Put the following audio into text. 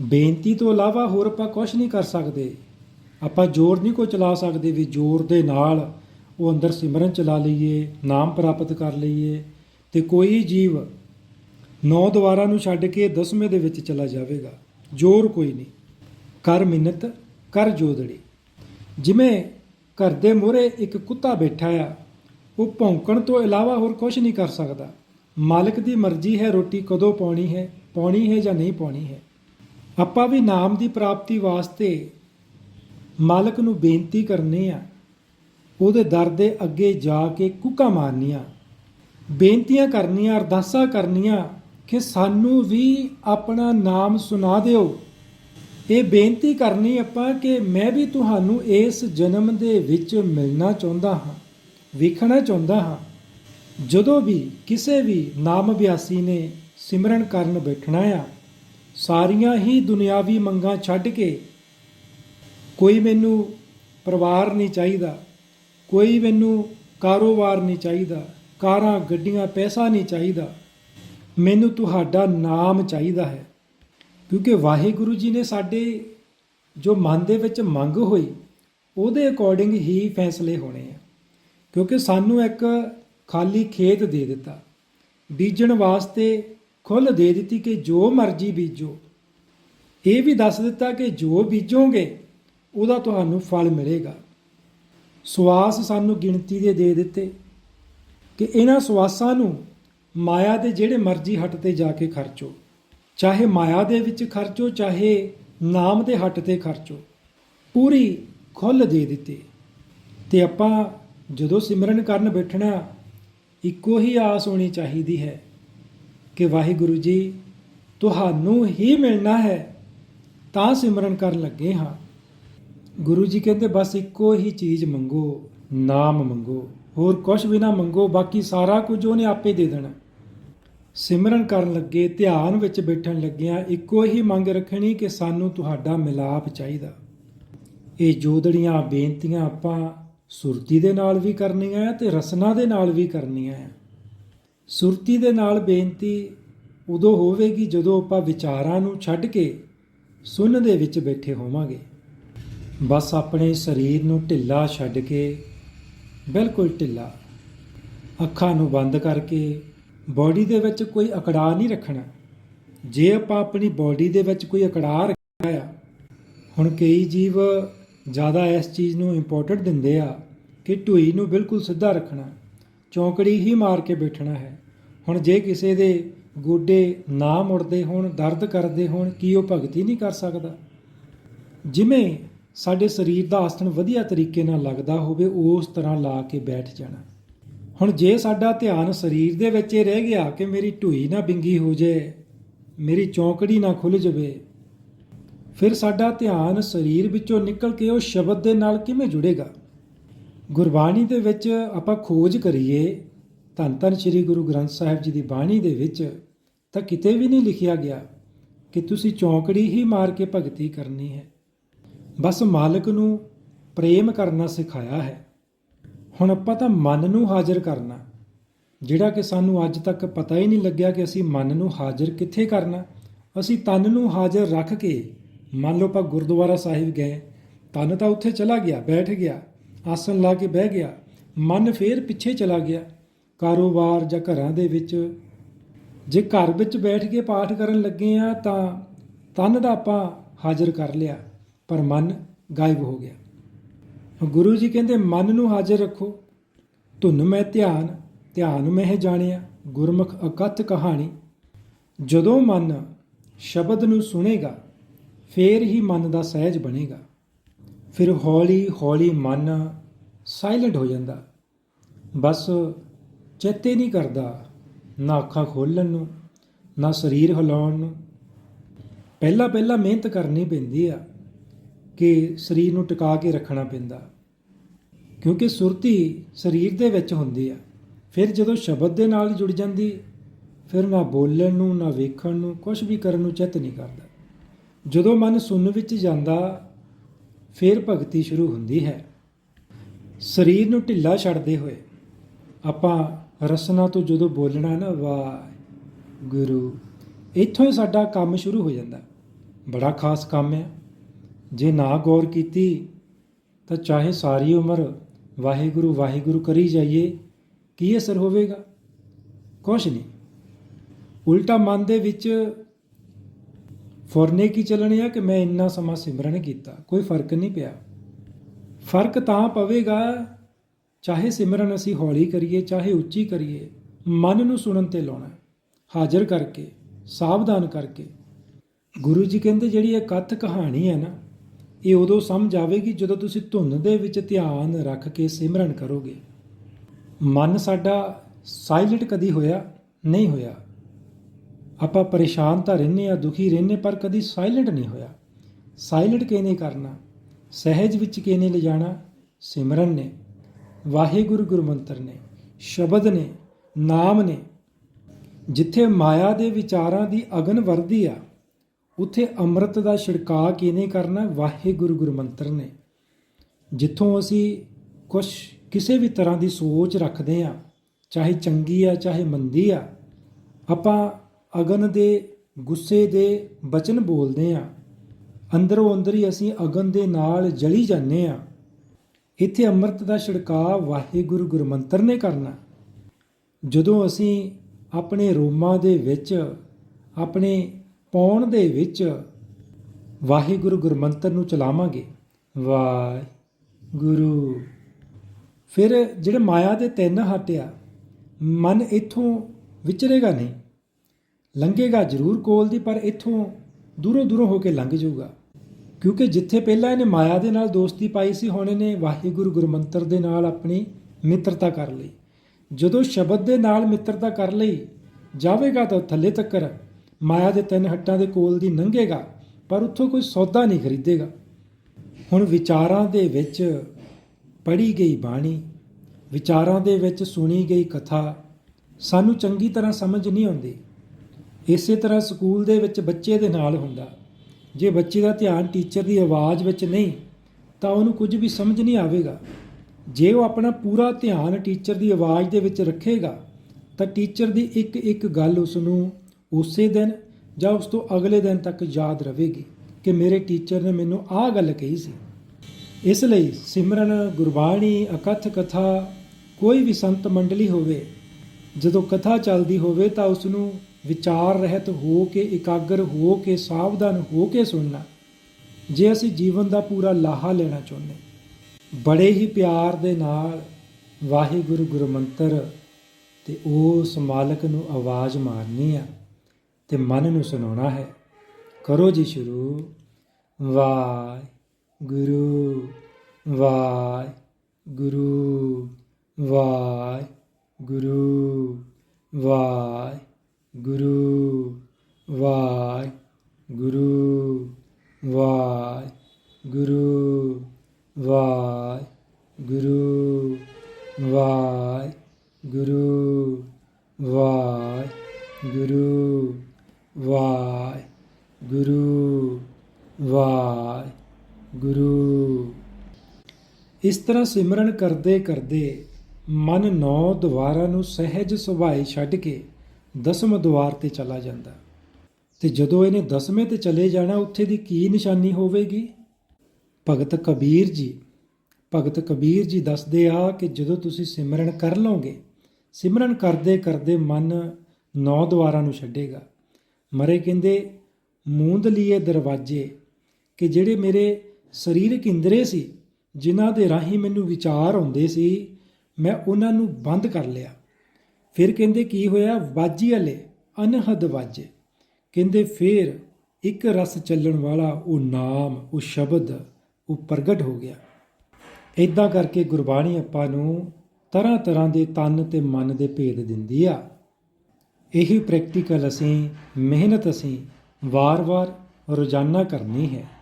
ਬੇਨਤੀ ਤੋਂ ਇਲਾਵਾ ਹੋਰ ਆਪਾਂ ਕੁਝ ਨਹੀਂ ਕਰ ਸਕਦੇ। ਆਪਾਂ ਜ਼ੋਰ ਨਹੀਂ ਕੋਈ ਚਲਾ ਸਕਦੇ ਵੀ ਜ਼ੋਰ ਦੇ ਨਾਲ ਉਹ ਅੰਦਰ ਸਿਮਰਨ ਚਲਾ ਲਈਏ, ਨਾਮ ਪ੍ਰਾਪਤ ਕਰ ਲਈਏ ਤੇ ਕੋਈ ਜੀਵ ਨੌ ਦੁਆਰਾ ਨੂੰ ਛੱਡ ਕੇ ਦਸਵੇਂ ਦੇ ਵਿੱਚ ਚਲਾ ਜਾਵੇਗਾ। ਜ਼ੋਰ ਕੋਈ ਨਹੀਂ। ਕਰ ਮਿੰਨਤ, ਕਰ ਜੋਦੜੀ। ਜਿਵੇਂ ਘਰ ਦੇ ਮੂਹਰੇ ਇੱਕ ਕੁੱਤਾ ਬੈਠਾ ਆ, ਉਹ ਭੌਂਕਣ ਤੋਂ ਇਲਾਵਾ ਹੋਰ ਕੁਝ ਨਹੀਂ ਕਰ ਸਕਦਾ। ਮਾਲਕ ਦੀ ਮਰਜ਼ੀ ਹੈ ਰੋਟੀ ਕਦੋਂ ਪਾਉਣੀ ਹੈ ਪਾਉਣੀ ਹੈ ਜਾਂ ਨਹੀਂ ਪਾਉਣੀ ਹੈ। ਆਪਾਂ ਵੀ ਨਾਮ ਦੀ ਪ੍ਰਾਪਤੀ ਵਾਸਤੇ ਮਾਲਕ ਨੂੰ ਬੇਨਤੀ ਕਰਨੀ ਆ। ਉਹਦੇ ਦਰ ਦੇ ਅੱਗੇ ਜਾ ਕੇ ਕੁੱਕਾ ਮਾਰਨੀਆਂ। ਬੇਨਤੀਆਂ ਕਰਨੀਆਂ, ਅਰਦਾਸਾਂ ਕਰਨੀਆਂ ਕਿ ਸਾਨੂੰ ਵੀ ਆਪਣਾ ਨਾਮ ਸੁਣਾ ਦਿਓ। ਇਹ ਬੇਨਤੀ ਕਰਨੀ ਆਪਾਂ ਕਿ ਮੈਂ ਵੀ ਤੁਹਾਨੂੰ ਇਸ ਜਨਮ ਦੇ ਵਿੱਚ ਮਿਲਣਾ ਚਾਹੁੰਦਾ ਹਾਂ, ਵੇਖਣਾ ਚਾਹੁੰਦਾ ਹਾਂ। ਜਦੋਂ ਵੀ ਕਿਸੇ ਵੀ ਨਾਮ ਅਭਿਆਸੀ ਨੇ ਸਿਮਰਨ ਕਰਨ ਬੈਠਣਾ ਆ ਸਾਰੀਆਂ ਹੀ ਦੁਨਿਆਵੀ ਮੰਗਾਂ ਛੱਡ ਕੇ ਕੋਈ ਮੈਨੂੰ ਪਰਿਵਾਰ ਨਹੀਂ ਚਾਹੀਦਾ, ਕੋਈ ਮੈਨੂੰ ਕਾਰੋਬਾਰ ਨਹੀਂ ਚਾਹੀਦਾ, ਕਾਰਾਂ, ਗੱਡੀਆਂ, ਪੈਸਾ ਨਹੀਂ ਚਾਹੀਦਾ। ਮੈਨੂੰ ਤੁਹਾਡਾ ਨਾਮ ਚਾਹੀਦਾ ਹੈ। ਕਿਉਂਕਿ ਵਾਹਿਗੁਰੂ ਜੀ ਨੇ ਸਾਡੇ ਜੋ ਮਨ ਦੇ ਵਿੱਚ ਮੰਗ ਹੋਈ, ਉਹਦੇ ਅਕੋਰਡਿੰਗ ਹੀ ਫੈਸਲੇ ਹੋਣੇ ਆ। ਕਿਉਂਕਿ ਸਾਨੂੰ ਇੱਕ ਖਾਲੀ ਖੇਤ ਦੇ ਦਿੱਤਾ। ਬੀਜਣ ਵਾਸਤੇ ਖੁੱਲ ਦੇ ਦਿੱਤੀ ਕਿ ਜੋ ਮਰਜ਼ੀ ਬੀਜੋ। ਇਹ ਵੀ ਦੱਸ ਦਿੱਤਾ ਕਿ ਜੋ ਬੀਜੋਗੇ, ਉਹਦਾ ਤੁਹਾਨੂੰ ਫਲ ਮਿਲੇਗਾ। ਸਵਾਸ ਸਾਨੂੰ ਗਿਣਤੀ ਦੇ ਦੇ ਦਿੱਤੇ ਕਿ ਇਹਨਾਂ ਸਵਾਸਾਂ ਨੂੰ ਮਾਇਆ ਦੇ ਜਿਹੜੇ ਮਰਜ਼ੀ ਹੱਟ ਤੇ ਜਾ ਕੇ ਖਰਚੋ। ਚਾਹੇ ਮਾਇਆ ਦੇ ਵਿੱਚ ਖਰਚੋ, ਚਾਹੇ ਨਾਮ ਦੇ ਹੱਟ ਤੇ ਖਰਚੋ। ਪੂਰੀ ਖੁੱਲ ਦੇ ਦਿੱਤੀ। ਤੇ ਆਪਾਂ ਜਦੋਂ ਸਿਮਰਨ ਕਰਨ ਬੈਠਣਾ, ਇੱਕੋ ਹੀ ਆਸ ਹੋਣੀ ਚਾਹੀਦੀ ਹੈ ਕਿ ਵਾਹਿਗੁਰੂ ਜੀ, ਤੁਹਾਨੂੰ ਹੀ ਮਿਲਣਾ ਹੈ, ਤਾਂ ਸਿਮਰਨ ਕਰਨ ਲੱਗੇ ਹਾਂ। ਗੁਰੂ ਜੀ ਕਹਿੰਦੇ, ਬਸ ਇੱਕੋ ਹੀ ਚੀਜ਼ ਮੰਗੋ, ਨਾਮ ਮੰਗੋ। ਹੋਰ ਕੁਝ ਵੀ ਨਾ ਮੰਗੋ, ਬਾਕੀ ਸਾਰਾ ਕੁਝ ਉਹਨੇ ਆਪੇ ਦੇ ਦੇਣਾ। ਸਿਮਰਨ ਕਰਨ ਲੱਗੇ, ਧਿਆਨ ਵਿੱਚ ਬੈਠਣ ਲੱਗਿਆਂ ਇੱਕੋ ਹੀ ਮੰਗ ਰੱਖਣੀ ਕਿ ਸਾਨੂੰ ਤੁਹਾਡਾ ਮਿਲਾਪ ਚਾਹੀਦਾ। ਇਹ ਜੋਦੜੀਆਂ, ਬੇਨਤੀਆਂ ਆਪਾਂ ਸੁਰਤੀ ਦੇ ਨਾਲ ਵੀ ਕਰਨੀਆਂ ਆ ਤੇ ਰਸਨਾ ਦੇ ਨਾਲ ਵੀ ਕਰਨੀਆਂ। ਆ ਸੁਰਤੀ ਦੇ ਨਾਲ ਬੇਨਤੀ ਉਦੋਂ ਹੋਵੇਗੀ ਜਦੋਂ ਆਪਾਂ ਵਿਚਾਰਾਂ ਨੂੰ ਛੱਡ ਕੇ ਸੁਣਨ ਦੇ ਵਿੱਚ ਬੈਠੇ ਹੋਵਾਂਗੇ। ਬਸ ਆਪਣੇ ਸਰੀਰ ਨੂੰ ਢਿੱਲਾ ਛੱਡ ਕੇ, ਬਿਲਕੁਲ ਢਿੱਲਾ, ਅੱਖਾਂ ਨੂੰ ਬੰਦ ਕਰਕੇ ਬਾਡੀ ਦੇ ਵਿੱਚ ਕੋਈ ਅਕੜਾ ਨਹੀਂ ਰੱਖਣਾ। ਜੇ ਆਪਾਂ ਆਪਣੀ ਬਾਡੀ ਦੇ ਵਿੱਚ ਕੋਈ ਅਕੜਾ ਰੱਖਿਆ ਆ, ਹੁਣ ਕਈ ਜੀਵ ਜ਼ਿਆਦਾ ਇਸ ਚੀਜ਼ ਨੂੰ ਇੰਪੋਰਟੈਂਟ ਦਿੰਦੇ ਆ ਕਿ ਢੂਈ ਨੂੰ ਬਿਲਕੁਲ ਸਿੱਧਾ ਰੱਖਣਾ। ਚੌਂਕੜੀ ਹੀ ਮਾਰ ਕੇ ਬੈਠਣਾ ਹੈ। ਹੁਣ ਜੇ ਕਿਸੇ ਦੇ ਗੋਡੇ ਨਾ ਮੁੜਦੇ ਹੋਣ, ਦਰਦ ਕਰਦੇ ਹੋਣ, ਕੀ ਉਹ ਭਗਤੀ ਨਹੀਂ ਕਰ ਸਕਦਾ? ਜਿਵੇਂ ਸਾਡੇ ਸਰੀਰ ਦਾ ਆਸਣ ਵਧੀਆ ਤਰੀਕੇ ਨਾਲ ਲੱਗਦਾ ਹੋਵੇ, ਉਸ ਤਰ੍ਹਾਂ ਲਾ ਕੇ ਬੈਠ ਜਾਣਾ। ਹੁਣ ਜੇ ਸਾਡਾ ਧਿਆਨ ਸਰੀਰ ਦੇ ਵਿੱਚ ਹੀ ਰਹਿ ਗਿਆ ਕਿ ਮੇਰੀ ਢੂਈ ਨਾ ਬਿੰਗੀ ਹੋ ਜਾਏ ਮੇਰੀ ਚੌਂਕੜੀ ਨਾ ਖੁੱਲ ਜਾਵੇ, ਫਿਰ ਸਾਡਾ ਧਿਆਨ ਸਰੀਰ ਵਿੱਚੋਂ ਨਿਕਲ ਕੇ ਉਹ ਸ਼ਬਦ ਦੇ ਨਾਲ ਕਿਵੇਂ ਜੁੜੇਗਾ? ਗੁਰਬਾਣੀ ਦੇ ਵਿੱਚ ਆਪਾਂ ਖੋਜ ਕਰੀਏ, ਧੰਨ ਧੰਨ ਸ੍ਰੀ ਗੁਰੂ ਗ੍ਰੰਥ ਸਾਹਿਬ ਜੀ ਦੀ ਬਾਣੀ ਦੇ ਵਿੱਚ ਤਾਂ ਕਿਤੇ ਵੀ ਨਹੀਂ ਲਿਖਿਆ ਗਿਆ ਕਿ ਤੁਸੀਂ ਚੌਂਕੜੀ ਹੀ ਮਾਰ ਕੇ ਭਗਤੀ ਕਰਨੀ ਹੈ। ਬਸ ਮਾਲਕ ਨੂੰ ਪ੍ਰੇਮ ਕਰਨਾ ਸਿਖਾਇਆ ਹੈ। ਹੁਣ ਆਪਾਂ ਤਾਂ ਮਨ ਨੂੰ ਹਾਜ਼ਰ ਕਰਨਾ। ਜਿਹੜਾ ਕਿ ਸਾਨੂੰ ਅੱਜ ਤੱਕ ਪਤਾ ਹੀ ਨਹੀਂ ਲੱਗਿਆ ਕਿ ਅਸੀਂ ਮਨ ਨੂੰ ਹਾਜ਼ਰ ਕਿੱਥੇ ਕਰਨਾ। ਅਸੀਂ ਤਨ ਨੂੰ ਹਾਜ਼ਰ ਰੱਖ ਕੇ ਮੰਨ ਲਓ ਆਪਾਂ ਗੁਰਦੁਆਰਾ ਸਾਹਿਬ ਗਏ, ਤਨ ਤਾਂ ਉੱਥੇ ਚਲਾ ਗਿਆ, ਬੈਠ ਗਿਆ। ਆਸਣ ਲਾ ਕੇ ਬਹਿ ਗਿਆ। ਮਨ ਫੇਰ ਪਿੱਛੇ ਚਲਾ ਗਿਆ। ਕਾਰੋਬਾਰ ਜਾਂ ਘਰਾਂ ਦੇ ਵਿੱਚ ਜੇ ਘਰ ਵਿੱਚ ਬੈਠ ਕੇ ਪਾਠ ਕਰਨ ਲੱਗੇ ਆ ਤਾਂ ਤਨ ਦਾ ਆਪਾਂ ਹਾਜ਼ਰ ਕਰ ਲਿਆ, ਪਰ ਮਨ ਗਾਇਬ ਹੋ ਗਿਆ। ਗੁਰੂ ਜੀ ਕਹਿੰਦੇ, ਮਨ ਨੂੰ ਹਾਜ਼ਰ ਰੱਖੋ। ਧੁਨ ਮੈਂ ਧਿਆਨ ਧਿਆਨ ਮੈਂ ਜਾਣਿਆ, ਗੁਰਮੁਖ ਅਕਥ ਕਹਾਣੀ। ਜਦੋਂ ਮਨ ਸ਼ਬਦ ਨੂੰ ਸੁਣੇਗਾ, ਫੇਰ ਹੀ ਮਨ ਦਾ ਸਹਿਜ ਬਣੇਗਾ। ਫਿਰ ਹੌਲੀ ਹੌਲੀ ਮਨ ਸਾਇਲੈਂਟ ਹੋ ਜਾਂਦਾ। ਬਸ ਚੇਤੇ ਨਹੀਂ ਕਰਦਾ, ਨਾ ਅੱਖਾਂ ਖੋਲਣ ਨੂੰ, ਨਾ ਸਰੀਰ ਹਿਲਾਉਣ ਨੂੰ। ਪਹਿਲਾਂ ਪਹਿਲਾਂ ਮਿਹਨਤ ਕਰਨੀ ਪੈਂਦੀ ਆ ਕਿ ਸਰੀਰ ਨੂੰ ਟਿਕਾ ਕੇ ਰੱਖਣਾ ਪੈਂਦਾ। ਕਿਉਂਕਿ ਸੁਰਤੀ ਸਰੀਰ ਦੇ ਵਿੱਚ ਹੁੰਦੀ ਆ। ਫਿਰ ਜਦੋਂ ਸ਼ਬਦ ਦੇ ਨਾਲ ਜੁੜ ਜਾਂਦੀ, ਫਿਰ ਨਾ ਬੋਲਣ ਨੂੰ, ਨਾ ਵੇਖਣ ਨੂੰ ਕੁਝ ਵੀ ਕਰਨ ਨੂੰ ਚਿੱਤ ਨਹੀਂ ਕਰਦਾ। ਜਦੋਂ ਮਨ ਸੁਣਨ ਵਿੱਚ ਜਾਂਦਾ, ਫਿਰ ਭਗਤੀ ਸ਼ੁਰੂ ਹੁੰਦੀ ਹੈ। ਸਰੀਰ ਨੂੰ ਢਿੱਲਾ ਛੱਡਦੇ ਹੋਏ ਆਪਾਂ ਰਸਨਾ ਤੋਂ ਜਦੋਂ ਬੋਲਣਾ ਨਾ, ਵਾਹ ਗੁਰੂ, ਇੱਥੋਂ ਹੀ ਸਾਡਾ ਕੰਮ ਸ਼ੁਰੂ ਹੋ ਜਾਂਦਾ। ਬੜਾ ਖਾਸ ਕੰਮ ਹੈ ਜੇ ਨਾ ਗੌਰ ਕੀਤੀ, ਤਾਂ ਚਾਹੇ ਸਾਰੀ ਉਮਰ ਵਾਹਿਗੁਰੂ ਵਾਹਿਗੁਰੂ ਕਰੀ ਜਾਈਏ, ਕੀ ਅਸਰ ਹੋਵੇਗਾ? ਕੁਛ ਨਹੀਂ। ਉਲਟਾ ਮਨ ਦੇ ਵਿੱਚ ਫੁਰਨੇ ਕੀ ਚੱਲਣੇ ਆ ਕਿ ਮੈਂ ਇੰਨਾ ਸਮਾਂ ਸਿਮਰਨ ਕੀਤਾ, ਕੋਈ ਫ਼ਰਕ ਨਹੀਂ ਪਿਆ। ਫ਼ਰਕ ਤਾਂ ਪਵੇਗਾ। ਚਾਹੇ ਸਿਮਰਨ ਅਸੀਂ ਹੌਲੀ ਕਰੀਏ, ਚਾਹੇ ਉੱਚੀ ਕਰੀਏ, ਮਨ ਨੂੰ ਸੁਣਨ ਤੇ ਲਾਉਣਾ, ਹਾਜ਼ਰ ਕਰਕੇ, ਸਾਵਧਾਨ ਕਰਕੇ। ਗੁਰੂ ਜੀ ਕਹਿੰਦੇ, ਜਿਹੜੀ ਇਹ ਕਥ ਕਹਾਣੀ ਹੈ ਨਾ, ਇਹ ਉਦੋਂ ਸਮਝ ਆਵੇਗੀ ਜਦੋਂ ਤੁਸੀਂ ਧੁਨ ਦੇ ਵਿੱਚ ਧਿਆਨ ਰੱਖ ਕੇ ਸਿਮਰਨ ਕਰੋਗੇ। ਮਨ ਸਾਡਾ ਸਾਇਲੈਂਟ ਕਦੀ ਹੋਇਆ, ਨਹੀਂ ਹੋਇਆ। ਆਪਾਂ ਪਰੇਸ਼ਾਨ ਤਾਂ ਰਹਿੰਦੇ ਆ ਦੁਖੀ ਰਹਿੰਦੇ ਪਰ ਕਦੀ ਸਾਇਲੈਂਟ ਨਹੀਂ ਹੋਇਆ। ਸਾਇਲੈਂਟ ਕਿਹਨੇ ਕਰਨਾ? ਸਹਿਜ ਵਿੱਚ ਕਿਹਨੇ ਲਿਜਾਣਾ? ਸਿਮਰਨ ਨੇ। ਵਾਹਿਗੁਰੂ ਗੁਰਮੰਤਰ ਨੇ। ਸ਼ਬਦ ਨੇ। ਨਾਮ ਨੇ। ਜਿੱਥੇ ਮਾਇਆ ਦੇ ਵਿਚਾਰਾਂ ਦੀ ਅਗਨ ਵਰਦੀ ਆ, ਉੱਥੇ ਅੰਮ੍ਰਿਤ ਦਾ ਛਿੜਕਾਅ ਕਿਹਨੇ ਕਰਨਾ? ਵਾਹਿਗੁਰੂ ਗੁਰਮੰਤਰ ਨੇ। ਜਿੱਥੋਂ ਅਸੀਂ ਕੁਛ ਕਿਸੇ ਵੀ ਤਰ੍ਹਾਂ ਦੀ ਸੋਚ ਰੱਖਦੇ ਆ, ਚਾਹੇ ਚੰਗੀ ਆ, ਚਾਹੇ ਮੰਦੀ ਆ, ਆਪਾਂ ਅਗਨ ਦੇ, ਗੁੱਸੇ ਦੇ ਬਚਨ ਬੋਲਦੇ ਆ। ਅੰਦਰੋਂ ਅੰਦਰ ਹੀ ਅਸੀਂ ਅਗਨ ਦੇ ਨਾਲ ਜਲੀ ਜਾਂਦੇ ਆ ਇੱਥੇ ਅੰਮ੍ਰਿਤ ਦਾ ਛਿੜਕਾਅ ਵਾਹਿਗੁਰੂ ਗੁਰਮੰਤਰ ਨੇ ਕਰਨਾ। ਜਦੋਂ ਅਸੀਂ ਆਪਣੇ ਰੋਮਾਂ ਦੇ ਵਿੱਚ, ਆਪਣੇ ਪੌਣ ਦੇ ਵਿੱਚ ਵਾਹਿਗੁਰੂ ਗੁਰਮੰਤਰ ਨੂੰ ਚਲਾਵਾਂਗੇ। ਵਾਹਿਗੁਰੂ। ਫਿਰ ਜਿਹੜੇ ਮਾਇਆ ਦੇ ਤਿੰਨ ਹਟਿਆ ਮਨ ਇਥੋਂ ਵਿਚਰੇਗਾ ਨਹੀਂ। ਲੰਘੇਗਾ ਜ਼ਰੂਰ ਕੋਲ ਦੀ, ਪਰ ਇਥੋਂ ਦੂਰੋਂ ਦੂਰੋਂ ਹੋ ਕੇ ਲੰਘ ਜਾਊਗਾ। ਕਿਉਂਕਿ ਜਿੱਥੇ ਪਹਿਲਾਂ ਇਹਨੇ ਮਾਇਆ ਦੇ ਨਾਲ ਦੋਸਤੀ ਪਾਈ ਸੀ, ਹੁਣ ਇਹਨੇ ਵਾਹਿਗੁਰੂ ਗੁਰਮੰਤਰ ਦੇ ਨਾਲ ਆਪਣੀ ਮਿੱਤਰਤਾ ਕਰ ਲਈ। ਜਦੋਂ ਸ਼ਬਦ ਦੇ ਨਾਲ ਮਿੱਤਰਤਾ ਕਰ ਲਈ, ਜਾਵੇਗਾ ਤਾਂ ਥੱਲੇ ਤੱਕ ਮਾਇਆ ਦੇ ਤਿੰਨ ਹੱਟਾਂ ਦੇ ਕੋਲ ਦੀ ਲੰਘੇਗਾ ਪਰ ਉੱਥੋਂ ਕੋਈ ਸੌਦਾ ਨਹੀਂ ਖਰੀਦੇਗਾ। ਹੁਣ ਵਿਚਾਰਾਂ ਦੇ ਵਿੱਚ ਪੜ੍ਹੀ ਗਈ ਬਾਣੀ, ਵਿਚਾਰਾਂ ਦੇ ਵਿੱਚ ਸੁਣੀ ਗਈ ਕਥਾ ਸਾਨੂੰ ਚੰਗੀ ਤਰ੍ਹਾਂ ਸਮਝ ਨਹੀਂ ਆਉਂਦੀ। ਇਸੇ ਤਰ੍ਹਾਂ ਸਕੂਲ ਦੇ ਵਿੱਚ ਬੱਚੇ ਦੇ ਨਾਲ ਹੁੰਦਾ। ਜੇ ਬੱਚੇ ਦਾ ਧਿਆਨ ਟੀਚਰ ਦੀ ਆਵਾਜ਼ ਵਿੱਚ ਨਹੀਂ, ਤਾਂ ਉਹਨੂੰ ਕੁਝ ਵੀ ਸਮਝ ਨਹੀਂ ਆਵੇਗਾ। ਜੇ ਉਹ ਆਪਣਾ ਪੂਰਾ ਧਿਆਨ ਟੀਚਰ ਦੀ ਆਵਾਜ਼ ਦੇ ਵਿੱਚ ਰੱਖੇਗਾ, ਤਾਂ ਟੀਚਰ ਦੀ ਇੱਕ ਇੱਕ ਗੱਲ ਉਸ ਨੂੰ ਉਸੇ ਦਿਨ ਜਾਂ ਉਸ ਤੋਂ ਅਗਲੇ ਦਿਨ ਤੱਕ ਯਾਦ ਰਹੇਗੀ ਕਿ ਮੇਰੇ ਟੀਚਰ ਨੇ ਮੈਨੂੰ ਆਹ ਗੱਲ ਕਹੀ ਸੀ। ਇਸ ਲਈ ਸਿਮਰਨ, ਗੁਰਬਾਣੀ, ਅਕਥ ਕਥਾ ਕੋਈ ਵੀ ਸੰਤ ਮੰਡਲੀ ਹੋਵੇ, ਜਦੋਂ ਕਥਾ ਚੱਲਦੀ ਹੋਵੇ ਤਾਂ ਉਸ ਨੂੰ ਵਿਚਾਰ ਰਹਿਤ ਹੋ ਕੇ ਇਕਾਗਰ ਹੋ ਕੇ ਸਾਵਧਾਨ ਹੋ ਕੇ ਸੁਣਨਾ, ਜੇ ਅਸੀਂ ਜੀਵਨ ਦਾ ਪੂਰਾ ਲਾਹਾ ਲੈਣਾ ਚਾਹੁੰਦੇ। ਬੜੇ ਹੀ ਪਿਆਰ ਦੇ ਨਾਲ ਵਾਹਿਗੁਰੂ ਗੁਰਮੰਤਰ ਤੇ ਉਸ ਮਾਲਕ ਨੂੰ ਆਵਾਜ਼ ਮਾਰਨੀ ਆ ਤੇ ਮਨ ਨੂੰ ਸੁਣਾਉਣਾ ਹੈ। ਕਰੋ ਜੀ ਸ਼ੁਰੂ। ਵਾਹਿਗੁਰੂ ਵਾਹਿਗੁਰੂ ਵਾਹਿਗੁਰੂ। ਗੁਰੂ ਵਾਹਿ ਗੁਰੂ ਵਾਹਿ ਗੁਰੂ ਵਾਹਿ ਗੁਰੂ ਵਾਹਿ ਗੁਰੂ ਵਾਹਿ ਗੁਰੂ ਵਾਹਿ ਗੁਰੂ ਵਾਹਿ, ਗੁਰੂ ਇਸ ਤਰ੍ਹਾਂ ਸਿਮਰਨ ਕਰਦੇ ਕਰਦੇ ਮਨ ਨੌ ਦੁਆਰਾਂ ਨੂੰ ਸਹਿਜ ਸੁਭਾਈ ਛੱਡ ਕੇ ਦਸਮ ਦੁਆਰ ਤੇ ਚਲਾ ਜਾਂਦਾ। ਤੇ ਜਦੋਂ ਇਹਨੇ ਦਸਵੇਂ ਤੇ ਚਲੇ ਜਾਣਾ, ਉੱਥੇ ਦੀ ਕੀ ਨਿਸ਼ਾਨੀ ਹੋਵੇਗੀ? ਭਗਤ ਕਬੀਰ ਜੀ, ਭਗਤ ਕਬੀਰ ਜੀ ਦੱਸਦੇ ਆ ਕਿ ਜਦੋਂ ਤੁਸੀਂ ਸਿਮਰਨ ਕਰ ਲਓਗੇ, ਸਿਮਰਨ ਕਰਦੇ ਕਰਦੇ ਮਨ ਨੌ ਦੁਆਰਾਂ ਨੂੰ ਛੱਡੇਗਾ। ਮਰੇ ਕਹਿੰਦੇ, ਮੂੰਦ ਲਈਏ ਦਰਵਾਜ਼ੇ ਕਿ ਜਿਹੜੇ ਮੇਰੇ ਸਰੀਰਕ ਇੰਦਰੇ ਸੀ, ਜਿਨ੍ਹਾਂ ਦੇ ਰਾਹੀਂ ਮੈਨੂੰ ਵਿਚਾਰ ਆਉਂਦੇ ਸੀ, ਮੈਂ ਉਹਨਾਂ ਨੂੰ ਬੰਦ ਕਰ ਲਿਆ। ਫਿਰ ਕਹਿੰਦੇ ਕੀ ਹੋਇਆ? ਵਾਜੀ ਵਾਲੇ, ਅਨਹਦ ਵਾਜੇ। ਕਹਿੰਦੇ ਫਿਰ ਇੱਕ ਰਸ ਚੱਲਣ ਵਾਲਾ ਉਹ ਨਾਮ, ਉਹ ਸ਼ਬਦ, ਉਹ ਪ੍ਰਗਟ ਹੋ ਗਿਆ। ਇਦਾਂ ਕਰਕੇ ਗੁਰਬਾਣੀ ਆਪਾਂ ਨੂੰ ਤਰ੍ਹਾਂ ਤਰ੍ਹਾਂ ਦੇ ਤਨ ਤੇ ਮਨ ਦੇ ਭੇਦ ਦਿੰਦੀ ਆ। ਇਹੀ ਪ੍ਰੈਕਟੀਕਲ ਅਸੀਂ, ਮਿਹਨਤ ਅਸੀਂ ਵਾਰ-ਵਾਰ ਰੋਜ਼ਾਨਾ ਕਰਨੀ ਹੈ।